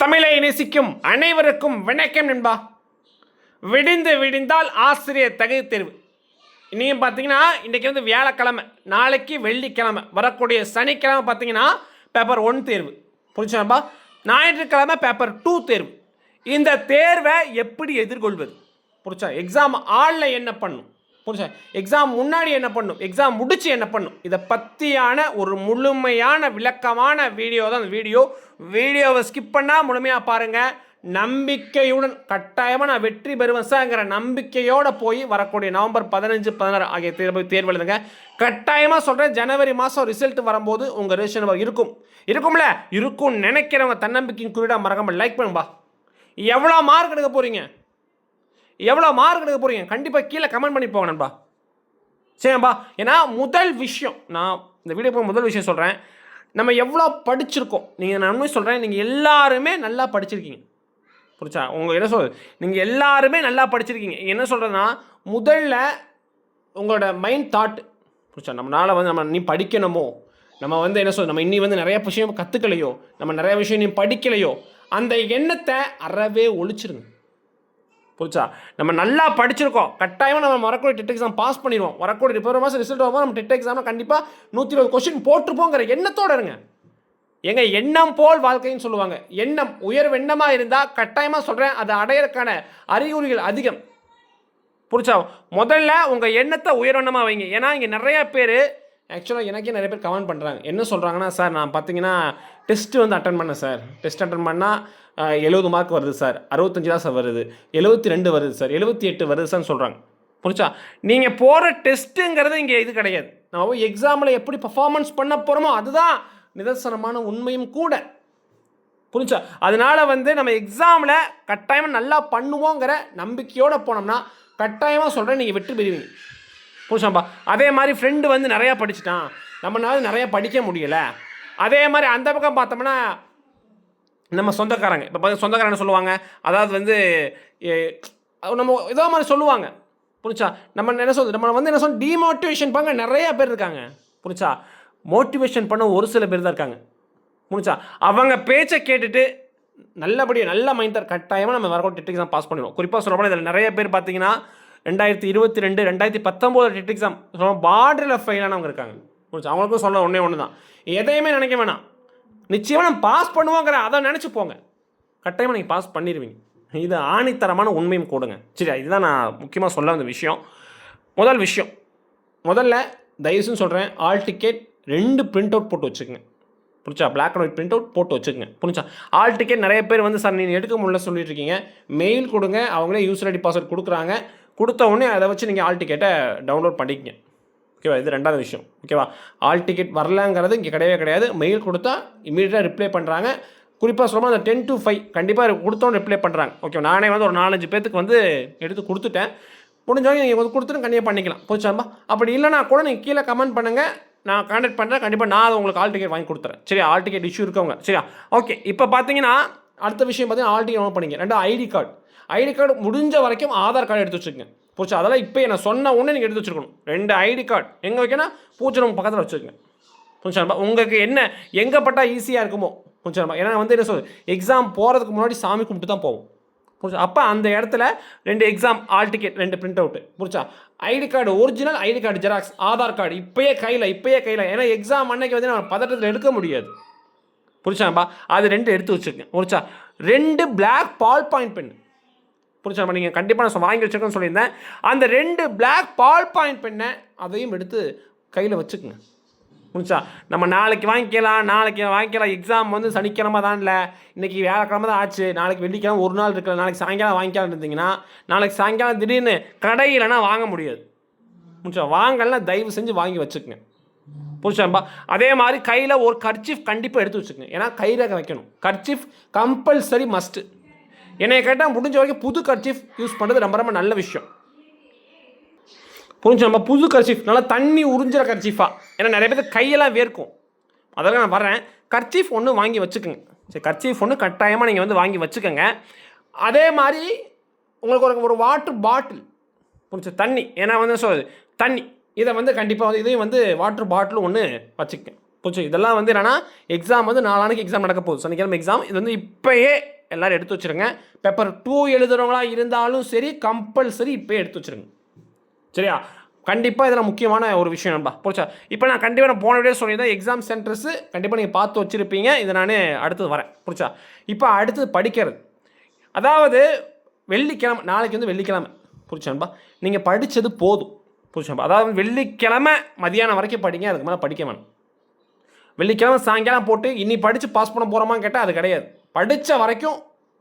தமிழை நேசிக்கும் அனைவருக்கும் வணக்கம் நண்பா. விடிந்து விடிந்தால் ஆசிரியர் தகுதி தேர்வு. இன்றைக்கும் பார்த்தீங்கன்னா இன்றைக்கி வந்து வியாழக்கிழமை நாளைக்கு வெள்ளிக்கிழமை வரக்கூடிய சனிக்கிழமை பார்த்தீங்கன்னா பேப்பர் ஒன் தேர்வு. புரிஞ்சுப்பா ஞாயிற்றுக்கிழமை பேப்பர் டூ தேர்வு. இந்த தேர்வை எப்படி எதிர்கொள்வது? புரிச்சா எக்ஸாம் ஆளில் என்ன பண்ணும்? புரிச்சா எக்ஸாம் முன்னாடி என்ன பண்ணும்? எக்ஸாம் முடிச்சு என்ன பண்ணும்? இதை பற்றியான ஒரு முழுமையான விளக்கமான வீடியோ தான் அந்த வீடியோ வீடியோவை ஸ்கிப் பண்ணால் முழுமையாக பாருங்கள் நம்பிக்கையுடன் கட்டாயமாக நான் வெற்றி பெறுவேன் சார்ங்கிற நம்பிக்கையோடு போய் வரக்கூடிய நவம்பர் பதினஞ்சு பதினாறு ஆகிய தேர்வு தேர்வு எழுதுங்க. கட்டாயமாக சொல்கிறேன் ஜனவரி மாதம் ரிசல்ட் வரும்போது உங்கள் ரிஜிஸ்ட்ரேஷன் நம்பர் இருக்கும். இருக்கும்ல? இருக்கும் நினைக்கிறவங்க தன்னம்பிக்கையின் குறியீடாக மறக்காம லைக் பண்ணும்பா எவ்வளோ மார்க் எடுக்க போகிறீங்க எவ்வளோ மார்க் எடுக்க போகிறீங்க கண்டிப்பாக கீழே கமெண்ட் பண்ணி போங்க நண்பா. சரிப்பா ஏன்னா முதல் விஷயம் நான் இந்த வீடியோ போய் முதல் விஷயம் சொல்கிறேன் நம்ம எவ்வளோ படிச்சிருக்கோம்? நீங்கள் நான் உண்மை சொல்கிறேன் நீங்கள் எல்லாருமே நல்லா படிச்சிருக்கீங்க. புரிச்சா உங்கள் என்ன சொல் நீங்கள் எல்லாருமே நல்லா படிச்சிருக்கீங்க. என்ன சொல்கிறேன்னா முதல்ல உங்களோட மைண்ட் தாட் புரிச்சா நம்மளால் வந்து நம்ம நீ படிக்கணுமோ? நம்ம வந்து என்ன சொல் நம்ம இன்னி வந்து நிறைய விஷயம் கற்றுக்கலையோ நம்ம நிறைய விஷயம் நீ படிக்கலையோ? அந்த எண்ணத்தை அறவே ஒழிச்சிருங்க. புதுச்சா நம்ம நல்லா படிச்சிருக்கோம். கட்டாயமாக நம்ம வரக்கூடிய டெட் எக்ஸாம் பாஸ் பண்ணிடுவோம். வரக்கூடிய இப்போ மாதம் ரிசல்ட் வரும்போது நம்ம டெட் எக்ஸாமில் கண்டிப்பாக நூற்றி இருபது கொஸ்டின் போட்டிருப்போங்கிற எண்ணத்தோடு இருங்க. எங்க எண்ணம் போல் வாழ்க்கைன்னு சொல்லுவாங்க. எண்ணம் உயர்வு எண்ணமாக இருந்தால் கட்டாயமாக சொல்கிறேன் அதை அடையறதுக்கான அறிகுறிகள் அதிகம். புரிச்சா முதல்ல உங்கள் எண்ணத்தை உயர்வெண்ணமாக வைங்க. ஏன்னா இங்கே நிறைய பேர் ஆக்சுவலாக எனக்கே நிறைய பேர் கமெண்ட் பண்ணுறாங்க என்ன சொல்கிறாங்கன்னா சார் நான் பார்த்தீங்கன்னா டெஸ்ட்டு வந்து அட்டன் பண்ணேன் சார். டெஸ்ட் அட்டன் பண்ணால் எழுபது மார்க் வருது சார். அறுபத்தஞ்சு தான் சார் வருது. எழுபத்தி ரெண்டு வருது சார். எழுபத்தி எட்டு வருது சார்னு சொல்கிறாங்க புரிச்சா நீங்கள் போகிற டெஸ்ட்டுங்கிறது இங்கே இது கிடையாது. நம்ம போய் எக்ஸாமில் எப்படி பர்ஃபார்மன்ஸ் பண்ண போகிறோமோ அதுதான் நிதர்சனமான உண்மையும் கூட. புரிஞ்சா அதனால வந்து நம்ம எக்ஸாமில் கட்டாயமாக நல்லா பண்ணுவோங்கிற நம்பிக்கையோடு போனோம்னா கட்டாயமாக சொல்கிறேன் நீங்கள் வெற்றி பெறுவீங்க. புரிச்சாப்பா அதே மாதிரி ஃப்ரெண்டு வந்து நிறையா படிச்சுட்டான். நம்மளால நிறையா படிக்க முடியலை. அதே மாதிரி அந்த பக்கம் பார்த்தோம்னா நம்ம சொந்தக்காரங்க. இப்போ பார்த்து சொந்தக்காரங்க சொல்லுவாங்க? அதாவது வந்து நம்ம ஏதோ மாதிரி சொல்லுவாங்க. புரிச்சா நம்ம என்ன சொல்றது நம்ம வந்து என்ன சொல்ல டிமோட்டிவேஷன் பண்ண நிறைய பேர் இருக்காங்க. புரிச்சா மோட்டிவேஷன் பண்ண ஒரு சில பேர் தான் இருக்காங்க. புரிச்சா அவங்க பேச்சை கேட்டுட்டு நல்லபடியாக நல்ல மைண்ட் கட்டாயமாக நம்ம வரக்கூடிய டெட் தான் பாஸ் பண்ணிடுவோம். குறிப்பாக சொல்லப்போனால் இதில் நிறைய பேர் பார்த்தீங்கன்னா ரெண்டாயிரத்தி இருபத்தி ரெண்டு ரெண்டாயிரத்தி பத்தொம்போது டெட் எக்ஸாம் சொல்ல பார்டரில் ஃபெயிலானவங்க இருக்காங்க. அவங்களுக்கும் சொல்ல ஒன்றே ஒன்று தான் எதையுமே நினைக்க வேணாம். நிச்சயமாக நம்ம பாஸ் பண்ணுவோங்கிற அதை நினச்சி போங்க. கட்டாயமாக நீங்கள் பாஸ் பண்ணிடுவீங்க இது ஆணித்தரமான உண்மையும் கொடுங்க. சரி இதுதான் நான் முக்கியமாக சொல்ல வந்த விஷயம். முதல் விஷயம். முதல்ல தயவுசுன்னு சொல்கிறேன் ஆல் டிக்கெட் ரெண்டு பிரிண்ட் அவுட் போட்டு வச்சுக்கோங்க. புரிச்சா black and white print out போட்டு வச்சுக்கோங்க. புரிச்சா ஆல் டிக்கெட் நிறைய பேர் வந்து சார் நீங்கள் எடுக்க முடியல சொல்லிட்டு இருக்கீங்க. மெயில் கொடுங்க. அவங்களே யூசர் ஐடி பாஸ்வேர்ட் கொடுக்குறாங்க. கொடுத்த உடனே அதை வச்சு நீங்கள் ஆல் டிக்கெட்டை டவுன்லோட் பண்ணிக்கங்க. ஓகேவா இது ரெண்டாவது விஷயம். ஓகேவா ஆல் டிக்கெட் வரலங்கிறது இங்கே கிடையவே கிடையாது. மெயில் கொடுத்தா இமீடியட்டாக ரிப்ளை பண்ணுறாங்க குறிப்பாக சொல்லணும் அந்த டென் டு ஃபைவ் கண்டிப்பாக கொடுத்தோன்னு ரிப்ளை பண்ணுறாங்க ஓகே நானே வந்து ஒரு நாலஞ்சு பேத்துக்கு வந்து எடுத்து கொடுத்துட்டேன். முடிஞ்சவங்க நீங்கள் வந்து கொடுத்துட்டு கண்டிப்பாக பண்ணிக்கலாம். போச்சாம்பா அப்படி இல்லைனா கூட நீங்கள் கீழே கமெண்ட் பண்ணுங்கள் நான் கான்டாக்ட் பண்ணுறேன் கண்டிப்பாக நான் உங்களுக்கு ஆல் டிக்கெட் வாங்கி கொடுத்துறேன். சரி ஆல் டிக்கெட் இஷ்யூ இருக்கவங்க. சரியா? ஓகே இப்போ பார்த்தீங்கன்னா அடுத்த விஷயம் பார்த்தீங்கன்னா ஆல் டிக்கெட் பண்ணிங்க ரெண்டு ஐடி கார்டு ஐடி கார்டு முடிஞ்ச வரைக்கும் ஆதார் கார்டு எடுத்து வச்சுக்கோங்க. போச்சு அதெல்லாம் இப்போ நான் சொன்ன உடனே நீங்கள் எடுத்து வச்சுருக்கணும். ரெண்டு ஐடி கார்டு எங்கே வைக்கணும் பூச்சரம் பக்கத்தில் வச்சுக்கோங்க புரிஞ்சாம்பா உங்களுக்கு என்ன எங்கப்பட்டால் ஈஸியாக இருக்குமோ? புரிஞ்சாம்பா ஏன்னா வந்து என்ன சொல் எக்ஸாம் போகிறதுக்கு முன்னாடி சாமி கும்பிட்டு தான் போவோம். புரிச்சா அப்போ அந்த இடத்துல ரெண்டு எக்ஸாம் ஆல் டிக்கெட் ரெண்டு print out புரிச்சா ID card original ID card xerox Aadhaar card இப்போயே கையில் இப்போயே கையில். ஏன்னா எக்ஸாம் அன்னைக்கு வந்து நம்ம பதட்டத்தில் எடுக்க முடியாது. புரிச்சாப்பா அது ரெண்டு எடுத்து வச்சுருக்கேன். புரிச்சா ரெண்டு பிளாக் பால் பாயிண்ட் பென் புரிச்சாம்பா நீங்கள் கண்டிப்பாக நான் வாங்கி வச்சுருக்கேன்னு சொல்லியிருந்தேன். அந்த ரெண்டு பிளாக் பால் பாயிண்ட் பெண்ணை அதையும் எடுத்து கையில் வச்சுக்கோங்க. முடிச்சா நம்ம நாளைக்கு வாங்கிக்கலாம் நாளைக்கு வாங்கிக்கலாம். எக்ஸாம் வந்து சனிக்கிழமை தான் இல்லை. இன்றைக்கி வியாழக்கிழமை தான் ஆச்சு. நாளைக்கு வெள்ளிக்கிழமை ஒரு நாள் இருக்கல நாளைக்கு சாயங்காலம் வாங்கிக்கலாம் இருந்தீங்கன்னா நாளைக்கு சாயங்காலம் திடீர்னு கடையிலனா வாங்க முடியாது. முடிச்சா வாங்கலாம் தயவு செஞ்சு வாங்கி வச்சுக்கோங்க. புரிச்சாம்பா அதே மாதிரி கையில் ஒரு கர்ச்சீஃப் கண்டிப்பாக எடுத்து வச்சுக்கோங்க. ஏன்னா கையில் வைக்கணும். கர்ச்சீஃப் கம்பல்சரி மஸ்ட்டு என்னை கேட்டால் முடிஞ்ச வரைக்கும் புது கர்ச்சீஃப் யூஸ் பண்ணுறது ரொம்ப ரொம்ப நல்ல விஷயம். புரிஞ்சு? நம்ம புது கர்ச்சீஃப் நல்லா தண்ணி உறிஞ்சிற கர்ச்சீஃபா ஏன்னா நிறைய பேர் கையெல்லாம் வேர்க்கும். அதெல்லாம் நான் வரேன் கர்ச்சீஃப் ஒன்று வாங்கி வச்சுக்கோங்க. சரி கர்ச்சீஃப் ஒன்று கட்டாயமாக நீங்கள் வந்து வாங்கி வச்சுக்கோங்க. அதே மாதிரி உங்களுக்கு ஒரு ஒரு வாட்டர் பாட்டில் புரிஞ்சு? தண்ணி. ஏன்னா வந்து சொல் தண்ணி. இதை வந்து கண்டிப்பாக வந்து இதையும் வந்து வாட்டர் பாட்டிலும் ஒன்று வச்சுக்கேன் போச்சு இதெல்லாம் வந்து என்னன்னா எக்ஸாம் வந்து நாளானைக்கு எக்ஸாம் நடக்க போகுது. சனிக்கிழமை எக்ஸாம் இது வந்து இப்போயே எல்லாரும் எடுத்து வச்சிருங்க. பேப்பர் டூ எழுதுறவங்களா இருந்தாலும் சரி கம்பல்சரி இப்போயே எடுத்து வச்சிருங்க. சரியா? கண்டிப்பாக இதெல்லாம் முக்கியமான ஒரு விஷயம் நண்பா. போச்சா இப்போ நான் கண்டிப்பாக நான் போன வீடியோ சொல்லியிருந்தேன் எக்ஸாம் சென்டர்ஸு கண்டிப்பாக நீங்கள் பார்த்து வச்சுருப்பீங்க. இதை நான் அடுத்தது வரேன். புரிச்சா இப்போ அடுத்தது படிக்கிறது. அதாவது வெள்ளிக்கிழமை நாளைக்கு வந்து வெள்ளிக்கிழமை. புரிச்சான்பா நீங்கள் படித்தது போதும். புரிச்சான்பா அதாவது வெள்ளிக்கிழமை மதியானம் வரைக்கும் படிங்க. அதுக்கு மேலே படிக்க வேணும். வெள்ளிக்கிழமை சாயங்காலம் போட்டு இன்னி படித்து பாஸ் பண்ண போகிறோமான்னு கேட்டால் அது கிடையாது. படித்த வரைக்கும்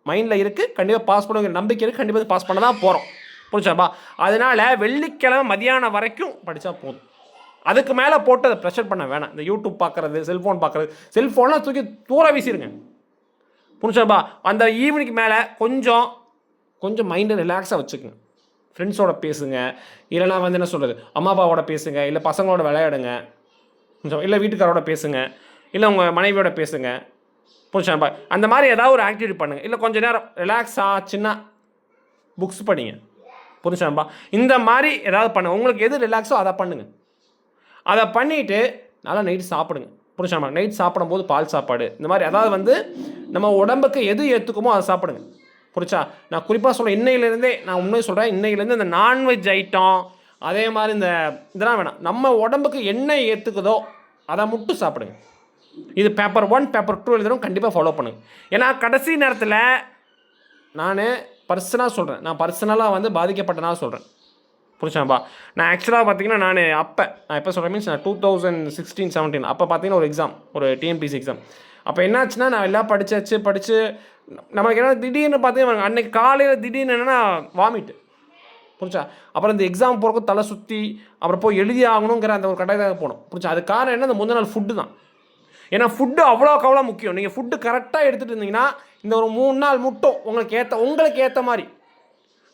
மைண்டில் இருக்குது கண்டிப்பாக பாஸ் பண்ணுங்கிற நம்பிக்கை இருக்குது கண்டிப்பாக பாஸ் பண்ண தான் போகிறோம் புரிச்சாப்பா அதனால் வெள்ளிக்கிழமை மதியானம் வரைக்கும் படித்தா போதும். அதுக்கு மேலே போட்டு அதை ப்ரெஷர் பண்ண வேணாம். இந்த யூடியூப் பார்க்குறது செல்ஃபோன் பார்க்குறது செல்ஃபோன்லாம் தூக்கி தூர வீசிடுங்க புரிஞ்சாப்பா அந்த ஈவினிங்க்கு மேலே கொஞ்சம் கொஞ்சம் மைண்டை ரிலாக்ஸாக வச்சுக்கோங்க. ஃப்ரெண்ட்ஸோட பேசுங்க. இல்லைனா வந்து என்ன சொல்கிறது அம்மா அப்பாவோட பேசுங்க. இல்லை பசங்களோட விளையாடுங்க. கொஞ்சம் இல்லை வீட்டுக்காரோட பேசுங்க. இல்லை உங்கள் மனைவியோட பேசுங்க. புரிச்சாப்பா அந்த மாதிரி ஏதாவது ஒரு ஆக்டிவிட்டி பண்ணுங்கள் இல்லை கொஞ்சம் நேரம் ரிலாக்ஸ் சின்ன புக்ஸ் படிங்க. புரிஞ்சாம்பா இந்த மாதிரி ஏதாவது பண்ணுங்க. உங்களுக்கு எது ரிலாக்ஸோ அதை பண்ணுங்கள் அதை பண்ணிவிட்டு நல்லா நைட் சாப்பிடுங்க. புரிஞ்சாமா நைட் சாப்பிடும்போது பால் சாப்பாடு. இந்த மாதிரி அதாவது வந்து நம்ம உடம்புக்கு எது ஏற்றுக்குமோ அதை சாப்பிடுங்க. புரிச்சா நான் குறிப்பாக சொல்கிறேன் இன்னையிலேருந்தே நான் உண்மையை சொல்கிறேன் இன்னையிலேருந்து இந்த நான்வெஜ் ஐட்டம் அதே மாதிரி இந்த இதெல்லாம் வேணாம் நம்ம உடம்புக்கு என்ன ஏற்றுக்குதோ அதை மட்டும் சாப்பிடுங்க. இது பேப்பர் ஒன் பேப்பர் டூ எழுதுறோம் கண்டிப்பாக ஃபாலோ பண்ணுங்க. ஏன்னா கடைசி நேரத்தில் நான் பர்சனலாக சொல்கிறேன் நான் பர்சனலாக வந்து பாதிக்கப்பட்டனால சொல்கிறேன் புரிச்சாப்பா நான் ஆக்சுவலாக பார்த்தீங்கன்னா நான் அப்போ நான் எப்போ சொல்கிறேன் மீன்ஸ் நான் டூ தௌசண்ட் சிக்ஸ்டீன் செவன்டீன் அப்போ பார்த்தீங்கன்னா ஒரு எக்ஸாம் ஒரு டிஎன்பிசி எக்ஸாம் அப்போ என்னாச்சுன்னா நான் எல்லாம் படிச்சாச்சு படித்து நம்மளுக்கு என்ன திடீர்னு பார்த்தீங்கன்னா அன்றைக்கி காலையில் திடீர்னு என்னென்னா வாமிட்டு புரிச்சா அப்புறம் இந்த எக்ஸாம் போகிறக்கு தலை சுற்றி அப்புறம் போய் எழுதி ஆகணுங்கிற அந்த ஒரு கட்டாயத்தாக போகணும் புரிச்சா அது காரணம் என்ன அந்த முந்தின நாள் ஃபுட்டு தான். ஏன்னா ஃபுட்டு அவ்வளோக்கு அவ்வளோ முக்கியம். நீங்கள் ஃபுட்டு கரெக்டாக எடுத்துகிட்டு இருந்தீங்கன்னா இந்த ஒரு மூணு நாள் முட்டும் உங்களுக்கு ஏற்ற உங்களுக்கு ஏற்ற மாதிரி.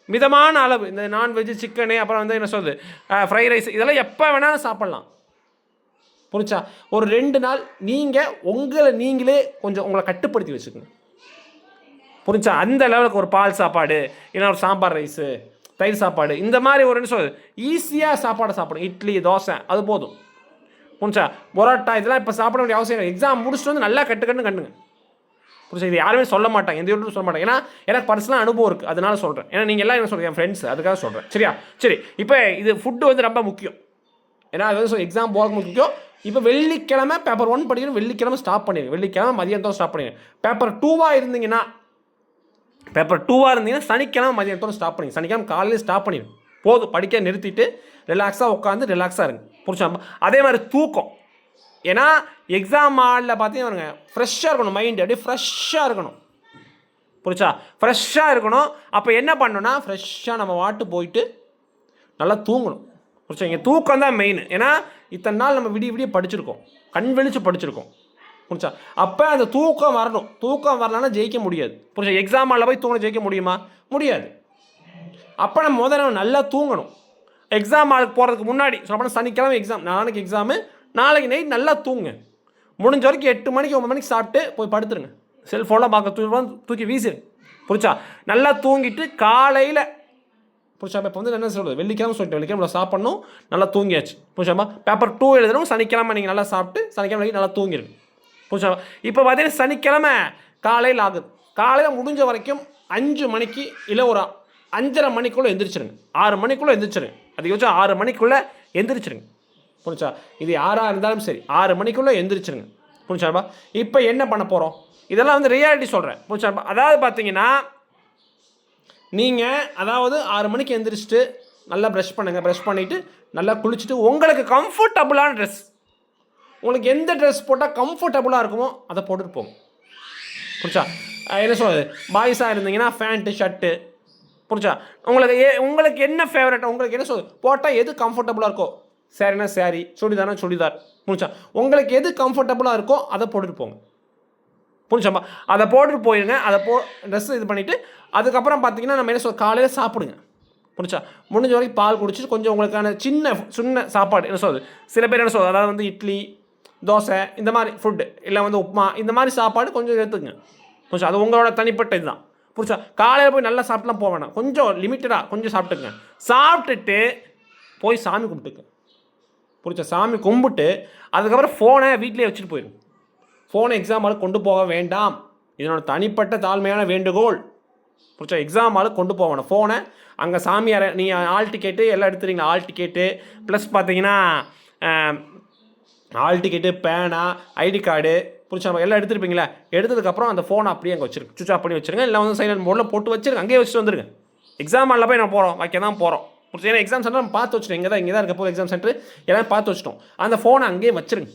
மிதமான அளவு. இந்த நான்வெஜ்ஜு சிக்கனு அப்புறம் வந்து என்ன சொல்கிறது ஃப்ரைட் ரைஸ் இதெல்லாம் எப்போ வேணாலும் சாப்பிட்லாம். புரிச்சா ஒரு ரெண்டு நாள் நீங்கள் உங்களை நீங்களே கொஞ்சம் உங்களை கட்டுப்படுத்தி வச்சுக்கணும். புரிஞ்சா? அந்த லெவலுக்கு ஒரு பால் சாப்பாடு இல்லைன்னா ஒரு சாம்பார் ரைஸு தயிர் சாப்பாடு. இந்த மாதிரி ஒரு என்ன சொல்றது? ஈஸியாக சாப்பாடை சாப்பிடும் இட்லி தோசை அது போதும். புரிஞ்சா? பரோட்டா இதெல்லாம் இப்போ சாப்பிட வேண்டிய அவசியம் இல்லை. எக்ஸாம் முடிச்சுட்டு வந்து நல்லா கட்டுக்கன்னு கண்டுங்க புரிஞ்சா? இது யாருமே சொல்ல மாட்டாங்க. எந்த யூடியூப் சொல்ல மாட்டாங்க. ஏன்னா எனக்கு பர்சனல் அனுபவம் இருக்குது அதனால சொல்கிறேன் ஏன்னா நீங்கள் எல்லாம் என்ன சொல்கிறீங்க என் ஃப்ரெண்ட்ஸ் அதுக்காக சொல்கிறேன் சரியா? சரி. இப்போ இது ஃபுட்டு வந்து ரொம்ப முக்கியம். ஏன்னா அது வந்து எக்ஸாம் போகிறது முக்கியம். இப்போ வெள்ளிக்கிழமை பேப்பர் ஒன் படிக்கணும். வெள்ளிக்கிழமை ஸ்டாப் பண்ணிடுங்க. வெள்ளிக்கிழமை மதியானத்தோட ஸ்டாப் பண்ணிடுங்க. பேப்பர் டூவாக இருந்தீங்கன்னா பேப்பர் டூவாக இருந்தீங்கன்னா சனிக்கிழமை மதியானத்தோட ஸ்டாப் பண்ணி சனிக்கிழமை காலையில் ஸ்டாப் பண்ணிடுங்க போதும் படிக்க நிறுத்திட்டு ரிலாக்ஸாக உட்காந்து ரிலாக்ஸாக இருங்க. புரிச்சா அதே மாதிரி தூக்கம். ஏன்னா எக்ஸாம் ஹாலில் பார்த்தீங்கன்னா ஃப்ரெஷ்ஷாக இருக்கணும் மைண்டு அப்படியே ஃப்ரெஷ்ஷாக இருக்கணும். புரிச்சா ஃப்ரெஷ்ஷாக இருக்கணும். அப்போ என்ன பண்ணணும்னா ஃப்ரெஷ்ஷாக நம்ம வாட்டு போயிட்டு நல்லா தூங்கணும். புரிச்சா இங்கே தூக்கம் தான் மெயின் ஏன்னா இத்தனை நாள் நம்ம விடிய விடிய படிச்சிருக்கோம். கண் வெளிச்சு படிச்சிருக்கோம். புரிச்சா அப்போ அந்த தூக்கம் வரணும். தூக்கம் வரலன்னா ஜெயிக்க முடியாது. புரிச்சா எக்ஸாம் ஹாலில் போய் தூங்க ஜெயிக்க முடியுமா? முடியாது. அப்போ நம்ம முதல்ல நல்லா தூங்கணும். எக்ஸாம் ஹாலுக்கு போகிறதுக்கு முன்னாடி சொல்லப்போனால் சனிக்கிழமை எக்ஸாம் நாளைக்கு எக்ஸாமு நாளைக்கு நைட் நல்லா தூங்குங்க முடிஞ்ச வரைக்கும் எட்டு மணிக்கு ஒம்பது மணிக்கு சாப்பிட்டு போய் படுத்துருங்க. செல்ஃபோனில் பார்க்க தூக்கி தூக்கி வீசிடு புரிச்சா நல்லா தூங்கிட்டு காலையில் புரிச்சா இப்போ வந்து என்ன சொல்கிறது வெள்ளிக்கிழமை சொல்லிட்டு வெள்ளிக்கிழமை சாப்பிட்ணும். நல்லா தூங்கியாச்சு. புரிச்சாமா பேப்பர் டூ எழுதணும். சனிக்கிழமை நீங்கள் நல்லா சாப்பிட்டு சனிக்கிழமை நல்லா தூங்கிடுங்க புரிச்சாமா இப்போ பார்த்தீங்கன்னா சனிக்கிழமை காலையில் ஆகுது. காலையில் முடிஞ்ச வரைக்கும் அஞ்சு மணிக்கு இல்லை ஒரு அஞ்சரை மணிக்குள்ளே எந்திரிச்சிருங்க. ஆறு மணிக்குள்ளே எந்திரிச்சிருங்க. அதிகபட்சம் ஆறு மணிக்குள்ளே எந்திரிச்சிருங்க. புரிஞ்சா இது யாராக இருந்தாலும் சரி. ஆறு மணிக்குள்ளே எந்திரிச்சிருங்க. புரிச்சாப்பா இப்போ என்ன பண்ண போகிறோம் இதெல்லாம் வந்து ரியாலிட்டி சொல்கிறேன் புரிச்சாப்பா அதாவது பார்த்தீங்கன்னா நீங்கள் அதாவது ஆறு மணிக்கு எந்திரிச்சிட்டு நல்லா ப்ரஷ் பண்ணுங்கள் ப்ரஷ் பண்ணிவிட்டு நல்லா குளிச்சுட்டு உங்களுக்கு கம்ஃபர்டபுளான ட்ரெஸ் உங்களுக்கு எந்த ட்ரெஸ் போட்டால் கம்ஃபர்டபுளாக இருக்குமோ அதை போட்டுட்டு போங்க. புரிச்சா என்ன சொல்கிறது பாய்ஸாக இருந்தீங்கன்னா ஃபேண்ட்டு ஷர்ட்டு புரிச்சா உங்களுக்கு ஏ உங்களுக்கு என்ன ஃபேவரட் உங்களுக்கு என்ன சொல்றது? போட்டால் எது கம்ஃபர்டபுளாக இருக்கோ? சாரினா சாரி சுடிதார்னா சுடிதார் புரிச்சா உங்களுக்கு எது கம்ஃபர்டபுளாக இருக்கோ அதை போட்டுட்டு போங்க. புரிஞ்சாப்பா அதை போட்டுட்டு போயிடுங்க அதை போ ட்ரெஸ் இது பண்ணிவிட்டு அதுக்கப்புறம் பார்த்தீங்கன்னா நம்ம என்ன சொல் காலையில் சாப்பிடுங்க. புரிச்சா முடிஞ்ச வரைக்கும் பால் குடிச்சிட்டு கொஞ்சம் உங்களுக்கான சின்ன சின்ன சாப்பாடு என்ன சொல்றது? சில பேர் என்ன சொல்றது? அதாவது வந்து இட்லி தோசை இந்த மாதிரி ஃபுட்டு இல்லை வந்து உப்புமா இந்த மாதிரி சாப்பாடு கொஞ்சம் எடுத்துக்கங்க. புரிச்சா அது உங்களோட தனிப்பட்ட இதுதான். புரிச்சா காலையில் போய் நல்லா சாப்பிட்டுலாம் போக வேணாம். கொஞ்சம் லிமிட்டடாக கொஞ்சம் சாப்பிட்டுங்க சாப்பிட்டுட்டு போய் சாமி கும்பிட்டுங்க பிடிச்ச சாமி கும்பிட்டு அதுக்கப்புறம் ஃபோனை வீட்டிலே வச்சுட்டு போயிடும் ஃபோனை எக்ஸாம் ஹாலுக்கு கொண்டு போக வேண்டாம். இதனோட தனிப்பட்ட தாழ்மையான வேண்டுகோள். புரிச்சா எக்ஸாம் ஹாலுக்கு கொண்டு வேணும். ஃபோனை அங்கே சாமியாரை நீங்கள் ஆல் டிக்கெட்டு எல்லாம் எடுத்துறீங்க ஆல் டிக்கெட்டு ப்ளஸ் பார்த்தீங்கன்னா ஆல் டிக்கெட்டு பேனா ஐடி கார்டு புரிச்சா எல்லாம் எடுத்துருப்பீங்களா எடுத்ததுக்கப்புறம் அந்த ஃபோனை அப்படியே அங்கே வச்சிருங்க. சுவிச் ஆஃப் பண்ணி வச்சிருங்க. இல்லை வந்து சைலண்ட் மோடில் போட்டு வச்சிருங்க. அங்கேயே வச்சுட்டு வந்துருங்க. எக்ஸாம் ஹாலில் போய் நான் போகிறோம் வைக்க தான் போகிறோம் புரிச்சு ஏன்னா எக்ஸாம் சென்டர் நம்ம பார்த்து வச்சிட்டோம். இங்கே தான் இங்கே தான் இருக்க போகிற எக்ஸாம் சென்டர் எல்லாம் பார்த்து வச்சிட்டோம். அந்த ஃபோனை அங்கேயே வச்சிருங்க.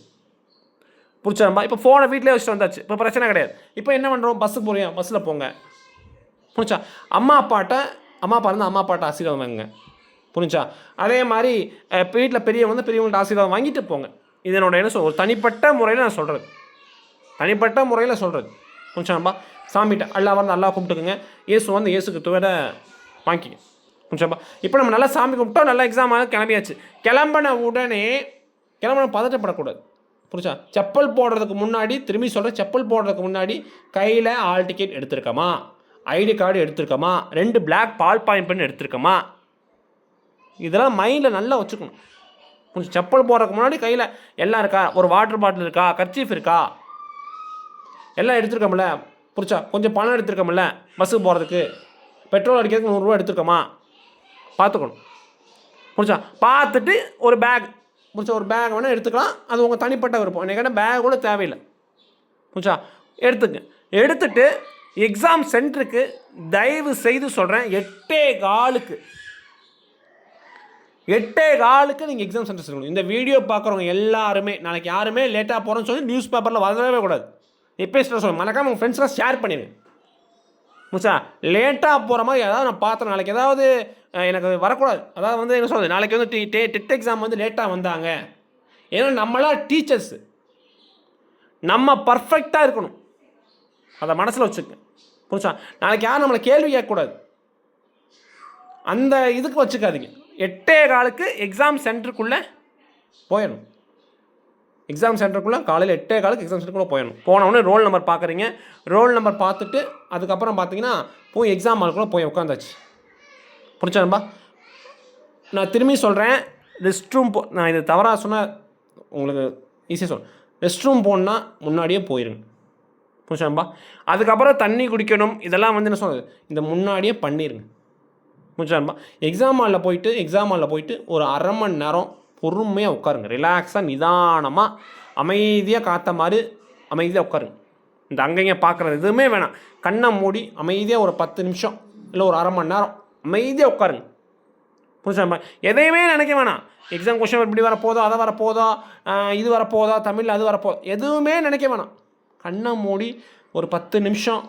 பிடிச்சா இப்போ ஃபோனை வீட்டிலே வச்சுட்டு வந்தாச்சு. இப்போ பிரச்சனை கிடையாது. இப்போ என்ன பண்ணுறோம் பஸ்ஸுக்கு போகிறீங்க பஸ்ஸில் போங்க. புரிஞ்சா அம்மா அப்பாட்ட அம்மா அப்பா இருந்தால் அம்மா அப்பாட்ட ஆசீர்வாதம் வாங்குங்க. புரிஞ்சா அதே மாதிரி வீட்டில் பெரியவங்க வந்து பெரியவங்கள்ட்ட ஆசீர்வாதம் வாங்கிட்டு போங்க. இதனோட என்ன சொல் ஒரு தனிப்பட்ட முறையில் நான் சொல்கிறது தனிப்பட்ட முறையில் சொல்கிறது புரிஞ்சாம்பா சாமிகிட்ட அல்லா வந்து நல்லா கும்பிட்டுக்குங்க. இயேசு வந்து இயேசுக்கு துவர வாங்கிக்க. புரிஞ்சாம்பா இப்போ நம்ம நல்லா சாமி கும்பிட்டோம் நல்லா எக்ஸாம் ஆக கிளம்பியாச்சு. கிளம்பின உடனே கிளம்பின பதட்டப்படக்கூடாது. புரிச்சா செப்பல் போடுறதுக்கு முன்னாடி திரும்பி சொல்கிறேன் செப்பல் போடுறதுக்கு முன்னாடி கையில் ஆல் டிக்கெட் எடுத்திருக்கமா? ஐடி கார்டு எடுத்திருக்கமா? ரெண்டு பிளாக் பால் பாயிண்ட் பண்ணி எடுத்திருக்கமா? இதெல்லாம் மைண்டில் நல்லா வச்சுக்கணும். கொஞ்சம் செப்பல் போடுறதுக்கு முன்னாடி கையில் எல்லாம் இருக்கா? ஒரு வாட்டர் பாட்டில் இருக்கா? கர்ச்சீஃப் இருக்கா? எல்லாம் எடுத்துருக்கோம்ல. புரிச்சா கொஞ்சம் பணம் எடுத்துருக்கோம்ல பஸ்ஸுக்கு போகிறதுக்கு பெட்ரோல் அடிக்கிறதுக்கு நூறுரூவா எடுத்துருக்கோமா? பார்த்துக்கணும். புரிச்சா பார்த்துட்டு ஒரு பேக் புரிச்சா ஒரு பேக் வேணால் எடுத்துக்கலாம். அது உங்கள் தனிப்பட்ட விருப்பம். எனக்கு பேக் கூட தேவையில்லை. புரிச்சா எடுத்துக்க எடுத்துட்டு எக்ஸாம் சென்டருக்கு தயவு செய்து சொல்கிறேன் எட்டே காலுக்கு. எட்டே காலுக்கு நீங்கள் எக்ஸாம் சென்டர் இருக்கணும். இந்த வீடியோ பார்க்குறவங்க எல்லாருமே நாளைக்கு யாருமே லேட்டாக போகிறோன்னு சொல்லி நியூஸ் பேப்பரில் வரவே கூடாது. எப்போ சொல்லுங்கள் மறக்காம உங்கள் ஃப்ரெண்ட்ஸ்லாம் ஷேர் பண்ணிடுவேன் முச்சா லேட்டாக போகிற மாதிரி ஏதாவது நான் பார்த்தேன். நாளைக்கு ஏதாவது எனக்கு வரக்கூடாது. அதாவது வந்து என்ன சொல்கிறது நாளைக்கு வந்து டி டே டெட் எக்ஸாம் வந்து லேட்டாக வந்தாங்க. ஏன்னா நம்மளாம் டீச்சர்ஸு நம்ம பர்ஃபெக்டாக இருக்கணும். அதை மனசில் வச்சுக்க. புரிச்சா நாளைக்கு யாரும் நம்மளை கேள்வி கேட்கக்கூடாது. அந்த இதுக்கு வச்சுக்காதீங்க. எட்டே காலுக்கு எக்ஸாம் சென்டருக்குள்ளே போயிடணும் எக்ஸாம் சென்டருக்குள்ளே காலையில் எட்டே காலுக்கு எக்ஸாம் சென்டருக்குள்ளே போயிடணும் போனவுடனே ரோல் நம்பர் பார்க்குறீங்க ரோல் நம்பர் பார்த்துட்டு அதுக்கப்புறம் பார்த்தீங்கன்னா போய் எக்ஸாம் ஹாலுக்குள்ளே போய் உட்காந்தாச்சு புரிச்சான்பா நான் திரும்பி சொல்கிறேன் ரெஸ்ட் ரூம் போ நான் இது தவறாக சொன்னால் உங்களுக்கு ஈஸியாக சொல்கிறேன் ரெஸ்ட் ரூம் போகணுன்னா முன்னாடியே போயிருங்க. புரிச்சான்பா அதுக்கப்புறம் தண்ணி குடிக்கணும். இதெல்லாம் வந்து என்ன சொல்கிறது இந்த முன்னாடியே பண்ணிடுங்க புரிச்சான்பா எக்ஸாம் ஹாலில் போயிட்டு எக்ஸாம் ஹாலில் போயிட்டு ஒரு அரை மணி நேரம் பொறுமையாக உட்காருங்க. ரிலாக்ஸாக நிதானமாக அமைதியாக காத்த மாதிரி அமைதியாக உட்காருங்க. இந்த அங்கங்கே பார்க்குறது எதுவுமே வேணாம். கண்ணை மூடி அமைதியாக ஒரு பத்து நிமிஷம் இல்லை ஒரு அரை மணி நேரம் அமைதியாக உட்காருங்க. புரிஞ்சாம எதையுமே நினைக்க வேணாம். எக்ஸாம் கொஷின் இப்படி வரப்போதோ அதை வரப்போதோ இது வரப்போதோ தமிழில் அது வரப்போதோ எதுவுமே நினைக்க வேணாம். கண்ணை மூடி ஒரு பத்து நிமிஷம்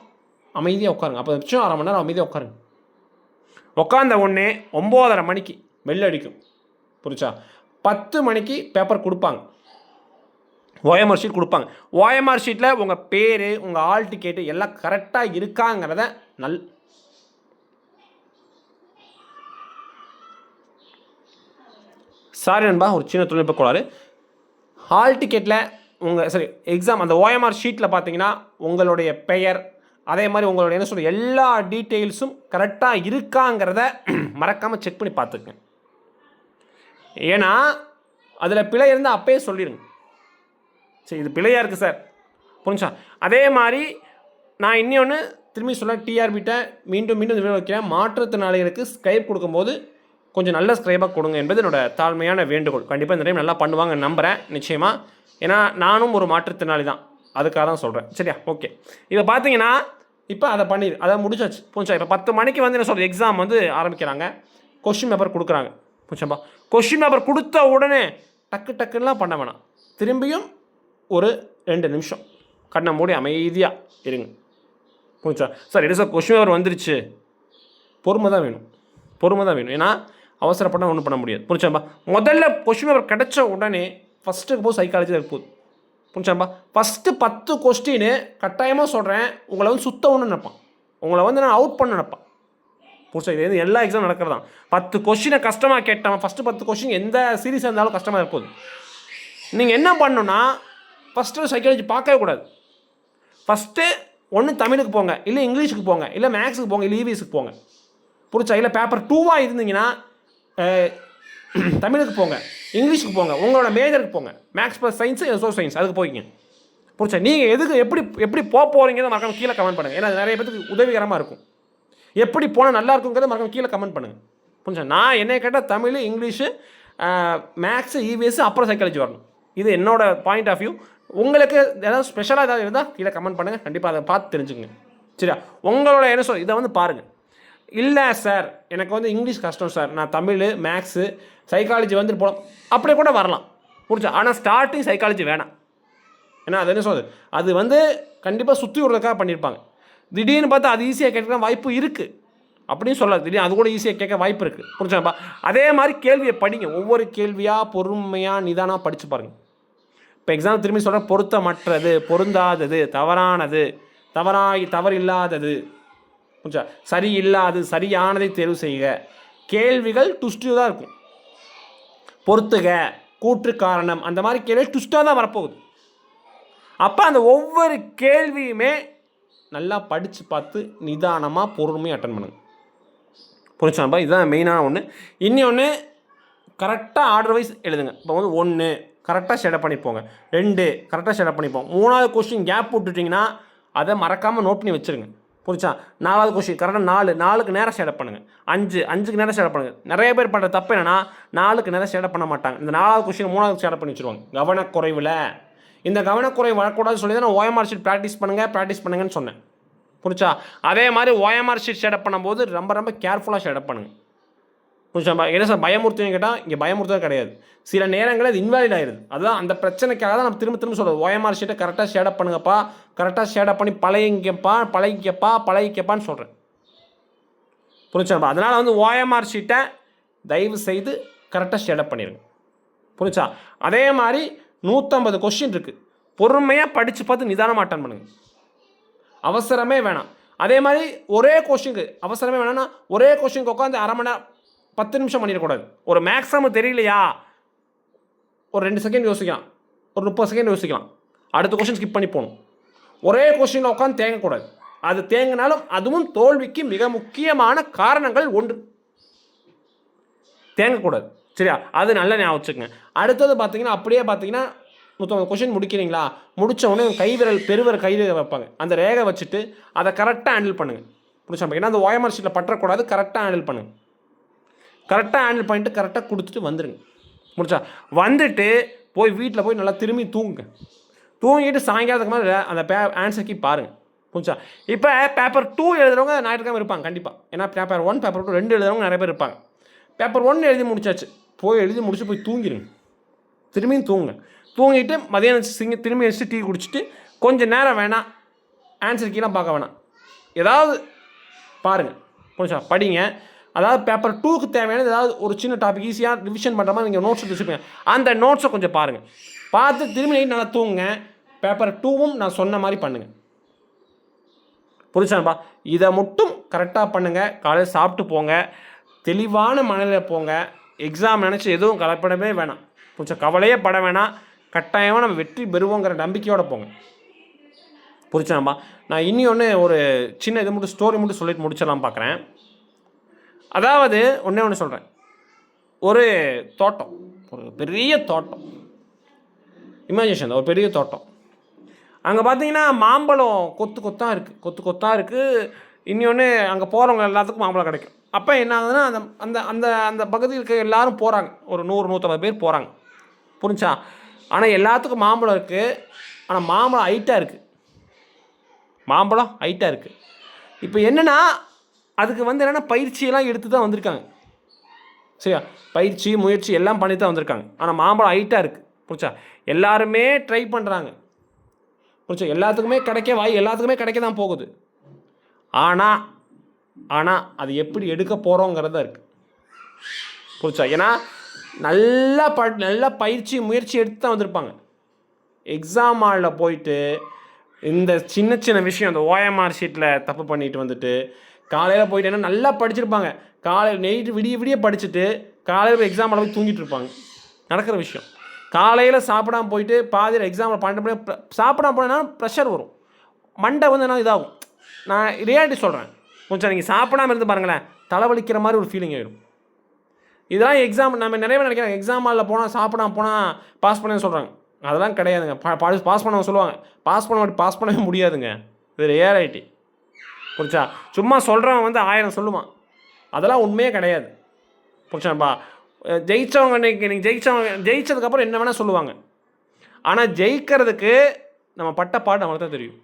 அமைதியாக உட்காருங்க. அப்போ நிமிஷம் அரை மணி நேரம் அமைதியாக உட்காருங்க. உட்காந்த உடனே ஒம்போதரை மணிக்கு bell அடிக்கும். புரிச்சா பத்து மணிக்கு பேப்பர் கொடுப்பாங்க. ஓஎம்ஆர் ஷீட் கொடுப்பாங்க. ஓஎம்ஆர் ஷீட்டில் உங்கள் பேர் உங்கள் ஆல் டிக்கெட்டு எல்லாம் கரெக்டாக இருக்காங்கிறத நல் சாரி நண்பா ஒரு சின்ன தொழில்நுட்ப கோளாறு. ஹால் டிக்கெட்டில் உங்கள் சரி எக்ஸாம் அந்த ஓஎம்ஆர் ஷீட்டில் பார்த்தீங்கன்னா உங்களுடைய பெயர் அதே மாதிரி உங்களுடைய என்ன சொல்கிற எல்லா டீட்டெயில்ஸும் கரெக்டாக இருக்காங்கிறத மறக்காமல் செக் பண்ணி பார்த்துக்குங்க. ஏன்னா அதில் பிழை இருந்தால் அப்பயே சொல்லிடுங்க சரி இது பிழையாக இருக்குது சார். புரிஞ்சா? அதே மாதிரி நான் இன்னொன்று திரும்பி சொல்ல டிஆர்பிட்ட மீண்டும் மீண்டும் இந்த வைக்கிறேன். மாற்றுத்திறனாளிகளுக்கு ஸ்கிரைப் கொடுக்கும்போது கொஞ்சம் நல்ல ஸ்கிரைபாக கொடுங்க என்பது என்னோட தாழ்மையான வேண்டுகோள். கண்டிப்பாக இந்த டைம் நல்லா பண்ணுவாங்க நம்புகிறேன் நிச்சயமாக ஏன்னா நானும் ஒரு மாற்றுத்திறனாளி தான். அதுக்காக தான் சொல்கிறேன் சரியா? ஓகே இப்போ பார்த்தீங்கன்னா இப்போ அதை பண்ணிடு அதை முடிச்சாச்சு. புரிஞ்சா இப்போ பத்து மணிக்கு வந்து என்ன சொல்கிறது எக்ஸாம் வந்து ஆரம்பிக்கிறாங்க. கொஷின் பேப்பர் கொடுக்குறாங்க. புரிச்சாம்பா கொஷின் பேப்பர் கொடுத்த உடனே டக்கு டக்குன்னெலாம் பண்ண வேணாம். திரும்பியும் ஒரு ரெண்டு நிமிஷம். கண்ணை மூடி அமைதியாக இருங்க. புரிஞ்சா சார் இது சார் கொஷின் பேப்பர் வந்துருச்சு. பொறுமை தான் வேணும். பொறுமை தான் வேணும். ஏன்னா அவசரப்பட்டால் ஒன்றும் பண்ண முடியாது. புரிஞ்சாம்பா முதல்ல கொஷின் பேப்பர் கிடைச்ச உடனே ஃபஸ்ட்டு போ சைக்காலஜி தான் போகுது. புரிஞ்சாம்பா ஃபஸ்ட்டு பத்து கொஸ்டின் கட்டாயமாக சொல்கிறேன் உங்களை வந்து சுத்தம்னு நினைப்பான். உங்களை வந்து நான் அவுட் பண்ண நினைப்பான். புரிச்சா இது வந்து எல்லா எக்ஸாம் நடக்கிறது தான் பத்து கொஸ்டினை கஷ்டமாக கேட்டவன் ஃபஸ்ட்டு பத்து கொஸ்டின் எந்த சீரியஸாக இருந்தாலும் கஷ்டமாக இருப்போது நீங்கள் என்ன பண்ணணும்னா ஃபஸ்ட்டு சைக்காலஜி பார்க்கவே கூடாது. ஃபஸ்ட்டு ஒன்று தமிழுக்கு போங்க. இல்லை இங்கிலீஷுக்கு போங்க. இல்லை மேக்ஸுக்கு போங்க. இல்லை இவிஎஸ்க்கு போங்க. புரிச்சா இல்லை பேப்பர் டூவாக இருந்தீங்கன்னா தமிழுக்கு போங்க. இங்கிலீஷுக்கு போங்க உங்களோட மேஜருக்கு போங்க. Maths plus science social science அதுக்கு போய்ங்க புரிச்சா நீங்கள் எதுக்கு எப்படி எப்படி போக போகிறீங்கிறத மறக்காம கீழே கமெண்ட் பண்ணுங்கள் ஏன்னா அது நிறைய பேருக்கு உதவிகரமாக இருக்கும். எப்படி போனால் நல்லா இருக்குங்கிறத மறக்காம கீழே கமெண்ட் பண்ணுங்கள் புரிஞ்சா நான் என்னை கேட்டால் தமிழ் இங்கிலீஷு மேக்ஸு இவிஎஸ் அப்புறம் சைக்காலஜி வரணும். இது என்னோட பாயிண்ட் ஆஃப் வியூ உங்களுக்கு ஏதாவது ஸ்பெஷலாக ஏதாவது இருந்தால் கீழே கமெண்ட் பண்ணுங்கள் கண்டிப்பாக அதை பார்த்து தெரிஞ்சுக்கங்க. சரியா? உங்களோட என்ன சொல் இதை வந்து பாருங்கள் இல்லை சார் எனக்கு வந்து இங்கிலீஷ் கஷ்டம் சார் நான் தமிழ் மேக்ஸு சைக்காலஜி வந்து போகலாம் அப்படி கூட வரலாம். புரிஞ்சா? ஆனால் ஸ்டார்டிங் சைக்காலஜி வேணாம். ஏன்னா அது என்ன சொல்லுது அது வந்து கண்டிப்பாக சுற்றி விடுறதுக்காக பண்ணியிருப்பாங்க திடீர்னு பார்த்தா அது ஈஸியாக கேட்க வாய்ப்பு இருக்குது அப்படின்னு சொல்லாது திடீர்னு அது கூட ஈஸியாக கேட்க வாய்ப்பு இருக்குது புரிஞ்சாப்பா அதே மாதிரி கேள்வியை படிங்க. ஒவ்வொரு கேள்வியாக பொறுமையாக நிதானமாக படித்து பாருங்கள் இப்போ எக்ஸாம் திரும்பி சொல்கிற பொருத்தமற்றது பொருந்தாதது தவறானது தவறாய் தவறில்லாதது. புரிஞ்சா? சரி இல்லாது சரியானதை தேர்வு செய்க. கேள்விகள் டுஸ்ட்டு தான் இருக்கும். பொறுத்துக கூற்று காரணம். அந்த மாதிரி கேள்வி ட்விஸ்ட்டாக தான் வரப்போகுது. அப்போ அந்த ஒவ்வொரு கேள்வியுமே நல்லா படித்து பார்த்து நிதானமாக பொறுமையாக அட்டன் பண்ணுங்க. புரிச்சாம்பா இதுதான் மெயினான ஒன்று இன்னொன்று கரெக்டாக ஆர்டர் வைஸ் எழுதுங்க. இப்போ வந்து ஒன்று கரெக்டாக ஷேடப் பண்ணிப்போங்க ரெண்டு கரெக்டாக ஷேடப் பண்ணிப்போம் மூணாவது கொஸ்டின் கேப் விட்டுட்டிங்கன்னா அதை மறக்காமல் நோட் பண்ணி வச்சுருங்க. புரிச்சா நாலாவது கொஷின் கரெக்டாக நாலு. நாலுக்கு நேரம் ஷேடப் பண்ணுங்கள் அஞ்சு. அஞ்சுக்கு நேரம் ஷேடப் பண்ணுங்கள் நிறைய பேர் பண்ணுற தப்பு என்னன்னா நாலுக்கு நேரம் ஷேடப் பண்ண மாட்டாங்க. இந்த நாலாவது கொஸ்டின் மூணாவது ஷேடப் பண்ணி வச்சுருவாங்க. கவனக்குறைவில். இந்த கவனக்குறை வரக்கூடாதுன்னு சொல்லி தான் நான் ஓஎம்ஆர் ஷீட் ப்ராக்டிஸ் பண்ணுங்கள் ப்ராக்டிஸ் பண்ணுங்கன்னு சொன்னேன். புரிச்சா அதே மாதிரி ஓஎம்ஆர் ஷீட் ஷேடப் பண்ணும்போது ரொம்ப ரொம்ப கேர்ஃபுல்லாக ஷேடப் பண்ணுங்கள் கொஞ்சம் என்ன சார் பயமுறுத்துன்னு கேட்டால் இங்கே பயமுறுத்தது கிடையாது. சில நேரங்களில் அது இன்வாலிட் ஆயிடுது. அதுதான் அந்த பிரச்சனைக்காக தான் நம்ம திரும்ப திரும்ப சொல்கிறோம் ஓஎம்ஆர் ஷீட்டை கரெக்டாக ஷேடப் பண்ணுங்கப்பா கரெக்டாக ஷேடப் பண்ணி பழகிங்கப்பா பழகிக்கப்பா பழகிக்கப்பான்னு சொல்கிறேன் புரிஞ்சாப்பா அதனால் வந்து ஓஎம்ஆர் ஷீட்டை தயவு செய்து கரெக்டாக ஷேடப் பண்ணிடுங்க புரிஞ்சா அதே மாதிரி நூற்றம்பது கொஷின் இருக்குது பொறுமையாக படித்து பார்த்து நிதானமாக அட்டன் பண்ணுங்க. அவசரமே வேணாம். அதே மாதிரி ஒரே கொஷினுக்கு அவசரமே வேணாம்னா ஒரே கொஷினுக்கு உட்காந்து அரை மணி நேரம் பத்து நிமிஷம் பண்ணிடக்கூடாது ஒரு மேக்ஸிமம் தெரியலையா? ஒரு ரெண்டு செகண்ட் யோசிக்கலாம். ஒரு முப்பது செகண்ட் யோசிக்கலாம். அடுத்த கொஷின் ஸ்கிப் பண்ணி போகணும். ஒரே கொஷினில் உட்காந்து தேங்கக்கூடாது. அது தேங்கினாலும் அதுவும் தோல்விக்கு மிக முக்கியமான காரணங்கள் ஒன்று. தேங்கக்கூடாது. சரியா? அது நல்ல ஞாபகம் வச்சுக்கோங்க. அடுத்தது பார்த்தீங்கன்னா அப்படியே பார்த்தீங்கன்னா நூற்றம்பது கொஷின் முடிக்கிறீங்களா? முடித்த உடனே கை விரல் கைவிரல் கையில் வைப்பாங்க. அந்த ரேகை வச்சுட்டு அதை கரெக்டாக ஹேண்டில் பண்ணுங்கள் பிடிச்சா ஏன்னா அந்த ஓயமர் ஷீட்டில் பற்றக்கூடாது கரெக்டாக ஹேண்டில் பண்ணுங்கள் கரெக்டாக ஹேண்டில் பண்ணிட்டு கரெக்டாக கொடுத்துட்டு வந்துடுங்க முடிச்சா வந்துட்டு போய் வீட்டில் போய் நல்லா திரும்பி தூங்குங்க. தூங்கிட்டு சாயங்காலத்துக்கு மாதிரி அந்த பே ஆன்சர் கீ பாருங்கள் புரிஞ்சா இப்போ பேப்பர் டூ எழுதுறவங்க ஞாயிற்றுக்கிழமை இருப்பாங்க கண்டிப்பாக ஏன்னா பேப்பர் ஒன் பேப்பர் டூ ரெண்டு எழுதுறவங்க நிறைய பேர் இருப்பாங்க. பேப்பர் ஒன் எழுதி முடிச்சாச்சு. போய் எழுதி முடிச்சு போய் தூங்கிடுங்க திரும்பியும் தூங்குங்க. தூங்கிட்டு மதியானம் சிங்க திரும்பி வச்சுட்டு டீ குடிச்சிட்டு கொஞ்சம் நேரம் வேணாம் ஆன்சர் கீழே பார்க்க வேணாம். ஏதாவது பாருங்கள் புரிஞ்சா படிங்க. அதாவது பேப்பர் டூக்கு தேவையானது ஏதாவது ஒரு சின்ன டாபிக் ஈஸியாக ரிவிஷன் பண்ணுற மாதிரி நீங்கள் நோட்ஸ் வச்சுருப்பீங்க. அந்த நோட்ஸை கொஞ்சம் பாருங்கள் பார்த்து திரும்பி நைட் நல்லா தூங்குங்க. பேப்பர் டூவும் நான் சொன்ன மாதிரி பண்ணுங்கள் புரிச்சான்பா இதை மட்டும் கரெக்டாக பண்ணுங்கள் காலையில் சாப்பிட்டு போங்க. தெளிவான மனதில் போங்க. எக்ஸாம் நினச்சி எதுவும் கலப்படமே வேணாம். கொஞ்சம் கவலையே பட வேணாம். கட்டாயமாக நம்ம வெற்றி பெறுவோங்கிற நம்பிக்கையோடு போங்க. புரிச்சாம்பா நான் இனி ஒன்று ஒரு சின்ன இது மட்டும் ஸ்டோரி மட்டும் சொல்லிட்டு முடிச்சிடலாம் பார்க்குறேன் அதாவது ஒன்றே ஒன்று சொல்கிறேன் ஒரு தோட்டம் ஒரு பெரிய தோட்டம். இமேஜினேஷன் ஒரு பெரிய தோட்டம். அங்கே பார்த்தீங்கன்னா மாம்பழம் கொத்து கொத்தாக இருக்குது கொத்து கொத்தாக இருக்குது இன்னொன்று அங்கே போகிறவங்க எல்லாத்துக்கும் மாம்பழம் கிடைக்கும். அப்போ என்ன ஆகுதுன்னா அந்த அந்த அந்த அந்த பகுதியில் இருக்க எல்லாரும் போகிறாங்க ஒரு நூறு நூற்றம்பது பேர் போகிறாங்க புரிஞ்சா? ஆனால் எல்லாத்துக்கும் மாம்பழம் இருக்குது ஆனால் மாம்பழம் ஹைட்டாக இருக்குது மாம்பழம் ஹைட்டாக இருக்குது இப்போ என்னென்னா அதுக்கு வந்து என்னென்னா பயிற்சியெல்லாம் எடுத்து தான் வந்திருக்காங்க. சரியா? பயிற்சி முயற்சி எல்லாம் பண்ணி தான் வந்திருக்காங்க. ஆனால் மாம்பழம் ஹைட்டாக இருக்குது புரிச்சா எல்லாருமே ட்ரை பண்ணுறாங்க புரிச்சா எல்லாத்துக்குமே கிடைக்க வாய் எல்லாத்துக்குமே கிடைக்க தான் போகுது. ஆனால் ஆனால் அது எப்படி எடுக்க போகிறோங்கிறது தான் இருக்குது புரிச்சா ஏன்னா நல்லா ப நல்லா பயிற்சி முயற்சி எடுத்து தான் வந்திருப்பாங்க எக்ஸாம் ஹாலில் போயிட்டு இந்த சின்ன சின்ன விஷயம் அந்த ஓஎம்ஆர் ஷீட்டில் தப்பு பண்ணிட்டு வந்துட்டு காலையில் போயிட்டு நல்லா படிச்சிருப்பாங்க. காலையில் நைட்டு விடிய விடிய படிச்சுட்டு காலையில் போய் எக்ஸாம் அளவுக்கு தூங்கிட்டு இருப்பாங்க. நடக்கிற விஷயம். காலையில் சாப்பிடாம போயிட்டு பாதியில் எக்ஸாமில் பன்னெண்டு மணி சாப்பிடாம போனேன்னா ப்ரெஷர் வரும். மண்டை வந்து என்ன இதாகும். நான் ரியாலிட்டி சொல்கிறேன் கொஞ்சம் நீங்கள் சாப்பிடாம இருந்து பாருங்களேன் தலைவலிக்கிற மாதிரி ஒரு ஃபீலிங் ஆயிடும். இதெல்லாம் எக்ஸாம் நம்ம நிறைய நினைக்கிறாங்க எக்ஸாம் ஹாலில் போனால் சாப்பிடாம போனால் பாஸ் பண்ணேன்னு சொல்கிறாங்க அதெல்லாம் கிடையாதுங்க. பாஸ் பண்ணவங்க சொல்லுவாங்க. பாஸ் பண்ண பாஸ் பண்ணவே முடியாதுங்க. இது ரியாலிட்டி புரிச்சா சும்மா சொல்கிறவன் வந்து ஆயிரம் சொல்லுவான். அதெல்லாம் உண்மையே கிடையாது. புரிச்சாப்பா ஜெயித்தவங்க இன்னைக்கு நீங்கள் ஜெயித்தவங்க ஜெயிச்சதுக்கப்புறம் என்ன வேணால் சொல்லுவாங்க. ஆனால் ஜெயிக்கிறதுக்கு நம்ம பட்ட பாட்டு நம்மளுக்கு தான் தெரியும்.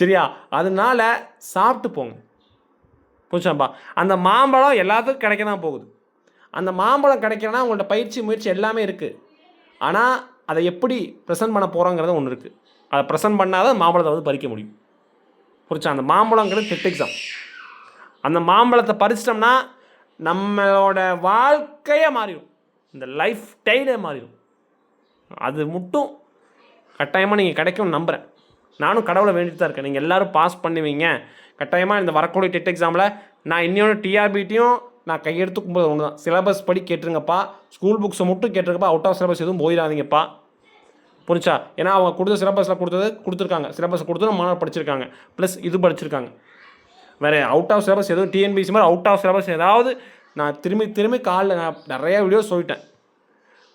சரியா? அதனால சாப்பிட்டு போங்க. புரிச்சாப்பா அந்த மாம்பழம் எல்லாத்துக்கும் கிடைக்க தான் போகுது. அந்த மாம்பழம் கிடைக்கலனா உங்கள்ட்ட பயிற்சி முயற்சி எல்லாமே இருக்குது ஆனால் அதை எப்படி ப்ரெசன்ட் பண்ண போகிறோங்கிறது ஒன்று இருக்குது அதை ப்ரெசன்ட் பண்ணால் தான் மாம்பழத்தை வந்து பறிக்க முடியும். புரிச்சா அந்த மாம்பழங்கிறது டெட் எக்ஸாம் அந்த மாம்பழத்தை பறிச்சிட்டோம்னா நம்மளோட வாழ்க்கையே மாறிடும் இந்த லைஃப் ஸ்டைலே மாறிடும் அது மட்டும் கட்டாயமாக நீங்கள் கிடைக்கும்னு நம்புகிறேன் நானும் கடவுளை வேண்டிட்டு தான் இருக்கேன். நீங்கள் எல்லோரும் பாஸ் பண்ணுவீங்க. கட்டாயமாக இந்த வரக்கூடிய டெட் எக்ஸாமில் நான் இன்னொன்று டிஆர்பிட்டையும் நான் கையெடுத்து கும்பிட்றது ஒன்று தான் சிலபஸ் படி கேட்டுருங்கப்பா. ஸ்கூல் புக்ஸை மட்டும் கேட்டிருக்கப்பா அவுட் ஆஃப் சிலபஸ் எதுவும் போயிடாதீங்கப்பா. புரிச்சா ஏன்னா அவங்க கொடுத்த சிலபஸில் கொடுத்தது கொடுத்துருக்காங்க. சிலபஸ் கொடுத்து மாணவர் படிச்சிருக்காங்க. ப்ளஸ் இது படிச்சிருக்காங்க. வேறு அவுட் ஆஃப் சிலபஸ் எதுவும் டிஎன்பிசி மாதிரி அவுட் ஆஃப் சிலபஸ் ஏதாவது நான் திரும்பி திரும்பி காலில் நான் நிறையா வீடியோ சொல்லிட்டேன்.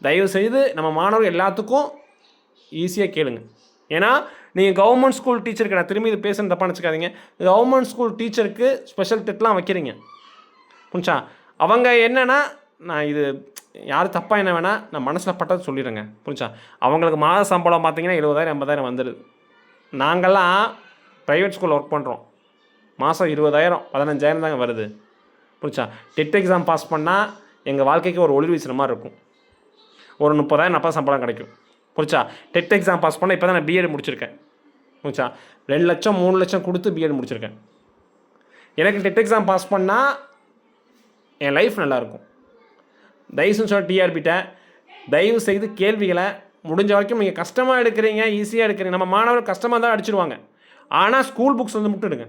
தயவு செய்து நம்ம மாணவர் எல்லாத்துக்கும் ஈஸியாக கேளுங்க. ஏன்னா நீங்கள் கவர்மெண்ட் ஸ்கூல் டீச்சருக்கு நான் திரும்பி இது பேசுன்னு தப்பாக நினச்சிக்காதீங்க. கவர்மெண்ட் ஸ்கூல் டீச்சருக்கு ஸ்பெஷல் டெட்லாம் வைக்கிறீங்க. புரிஞ்சா? அவங்க என்னென்னா நான் இது யார் தப்பாக என்ன வேணால் நான் மனசில் பட்டது சொல்லிடுறேங்க. புரிஞ்சா? அவங்களுக்கு மாத சம்பளம் பார்த்தீங்கன்னா எழுபதாயிரம் எண்பதாயிரம் வந்துடுது நாங்கள்லாம் ப்ரைவேட் ஸ்கூலில் ஒர்க் பண்ணுறோம் மாதம் இருபதாயிரம் பதினஞ்சாயிரம் தாங்க வருது. புரிச்சா டெட் எக்ஸாம் பாஸ் பண்ணால் எங்கள் வாழ்க்கைக்கு ஒரு ஒளி வீசுகிற மாதிரி இருக்கும். ஒரு முப்பதாயிரம் நாற்பது சம்பளம் கிடைக்கும். புரிச்சா டெட் எக்ஸாம் பாஸ் பண்ணால் இப்போ தான் நான் பிஎட் முடிச்சிருக்கேன். புரிச்சா ரெண்டு லட்சம் மூணு லட்சம் கொடுத்து பிஎட் முடிச்சிருக்கேன். எனக்கு டெட் எக்ஸாம் பாஸ் பண்ணால் என் லைஃப் நல்லாயிருக்கும் தயவுன்னு சொல்ல டிஆர்பிட்ட தயவு செய்து கேள்விகளை முடிஞ்ச வரைக்கும் நீங்கள் கஷ்டமாக எடுக்கிறீங்க ஈஸியாக எடுக்கிறீங்க. நம்ம மாணவர் கஷ்டமாக தான் அடிச்சிருவாங்க. ஆனால் ஸ்கூல் புக்ஸ் வந்து முட்டுடுங்க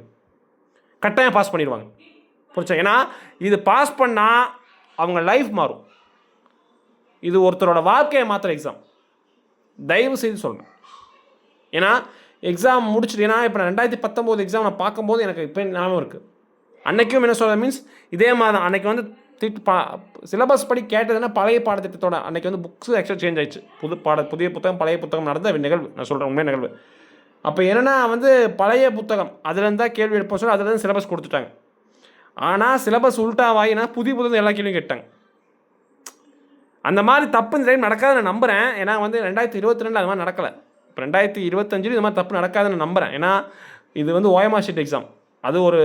கட்டாயம் பாஸ் பண்ணிடுவாங்க. புரிச்சா ஏன்னா இது பாஸ் பண்ணால் அவங்க லைஃப் மாறும். இது ஒருத்தரோட வாழ்க்கையை மாத்திர எக்ஸாம் தயவு செய்து சொல்லணும். ஏன்னா எக்ஸாம் முடிச்சுட்டு ஏன்னா இப்போ நான் ரெண்டாயிரத்தி பத்தொம்போது எக்ஸாம் நான் பார்க்கும்போது எனக்கு இப்போ ஞாபகம் இருக்குது அன்னைக்கும் என்ன சொல்ல மீன்ஸ் இதே மாதிரி தான். அன்றைக்கி வந்து திட்டு பா சிலபஸ் படி கேட்டதுன்னா பழைய பாடத்திட்டத்தோட அன்றைக்கி வந்து புக்ஸு ஆக்சுவலாக சேஞ்ச் ஆயிடுச்சு. புது பாட புதிய புத்தகம் பழைய புத்தகம் நடந்த நிகழ்வு. நான் சொல்கிறேன் உண்மை நிகழ்வு. அப்போ என்னென்னா வந்து பழைய புத்தகம் அதுலேருந்து தான் கேள்வி எடுப்போம் சொல்லி அதுலேருந்து சிலபஸ் கொடுத்துட்டாங்க. ஆனால் சிலபஸ் உள்டாவாயினா புதிய புத்தகம் எல்லா கேள்வியும் கேட்டாங்க. அந்த மாதிரி தப்பு இந்த டைம் நடக்காது நான் நம்புகிறேன் ஏன்னா வந்து ரெண்டாயிரத்தி இருபத்தி ரெண்டு அது மாதிரி நடக்கலை. இப்போ ரெண்டாயிரத்தி இருபத்தஞ்சில் இது மாதிரி தப்பு நடக்காதுன்னு நம்புகிறேன் ஏன்னா இது வந்து ஓயமா ஷீட் எக்ஸாம் அது ஒரு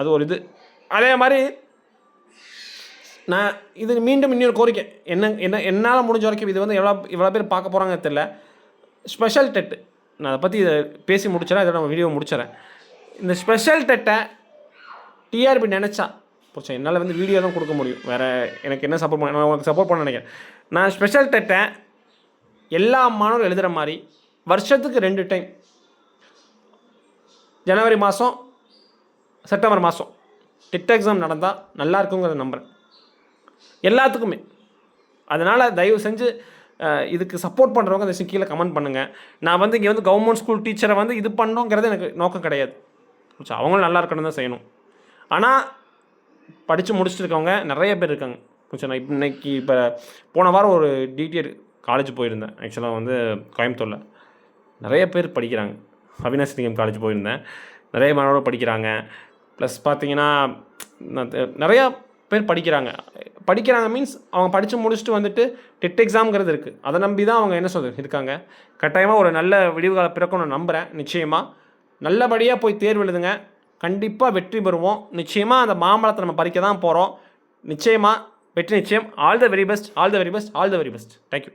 அது ஒரு இது. அதே மாதிரி நான் இது மீண்டும் இன்னொரு கோரிக்கை. என்ன என்ன என்னால் முடிஞ்ச வரைக்கும் இது வந்து எவ்வளோ எவ்வளோ பேர் பார்க்க போகிறாங்க தெரியல. ஸ்பெஷல் டெட்டு நான் அதை பற்றி இதை பேசி முடிச்சிடறேன் இதோட வீடியோ முடிச்சிடறேன் இந்த ஸ்பெஷல் டெட்டை டிஆர்பி நினச்சா புரிச்சா என்னால் வந்து வீடியோ தான் கொடுக்க முடியும். வேறு எனக்கு என்ன சப்போர்ட் பண்ண நான் உங்களுக்கு சப்போர்ட் பண்ண நினைக்கிறேன். நான் ஸ்பெஷல் டெட்டை எல்லா மாணவரும் எழுதுகிற மாதிரி வருஷத்துக்கு ரெண்டு டைம் ஜனவரி மாதம் செப்டம்பர் மாதம் டெட் எக்ஸாம் நடந்தால் நல்லா இருக்குங்கிறத நம்புகிறேன் எல்லாத்துக்குமே. அதனால் தயவு செஞ்சு இதுக்கு சப்போர்ட் பண்ணுறவங்க அந்த கீழே கமெண்ட் பண்ணுங்கள் நான் வந்து இங்கே வந்து கவர்மெண்ட் ஸ்கூல் டீச்சரை வந்து இது பண்ணோங்கிறது எனக்கு நோக்கம் கிடையாது. அவங்களும் நல்லா இருக்கணும் தான் செய்யணும். ஆனால் படித்து முடிச்சுட்டு இருக்கவங்க நிறைய பேர் இருக்காங்க. கொஞ்சம் நான் இன்னைக்கு இப்போ போன வாரம் ஒரு டிடிஎட் காலேஜ் போயிருந்தேன். ஆக்சுவலாக வந்து கோயம்புத்தூரில். நிறைய பேர் படிக்கிறாங்க. அவினாஷ் லிங்கம் காலேஜ் போயிருந்தேன். நிறைய மாணவர்கள் படிக்கிறாங்க. ப்ளஸ் பார்த்தீங்கன்னா நிறையா பேர் படிக்கிறாங்க. படிக்கிறாங்க மீன்ஸ் அவங்க படித்து முடிச்சுட்டு வந்துட்டு டெட் எக்ஸாம்ங்கிறது இருக்குது அதை நம்பி தான் அவங்க என்ன சொல்கிறது இருக்காங்க. கட்டாயமாக ஒரு நல்ல விடிவுகால பிறக்கும் நான் நம்புகிறேன் நிச்சயமாக நல்லபடியாக போய் தேர்வு எழுதுங்க. கண்டிப்பாக வெற்றி பெறுவோம். நிச்சயமாக அந்த மாம்பழத்தை நம்ம பறிக்க தான் போகிறோம் நிச்சயமாக வெற்றி நிச்சயம். All the very best all the very best all the very best thank you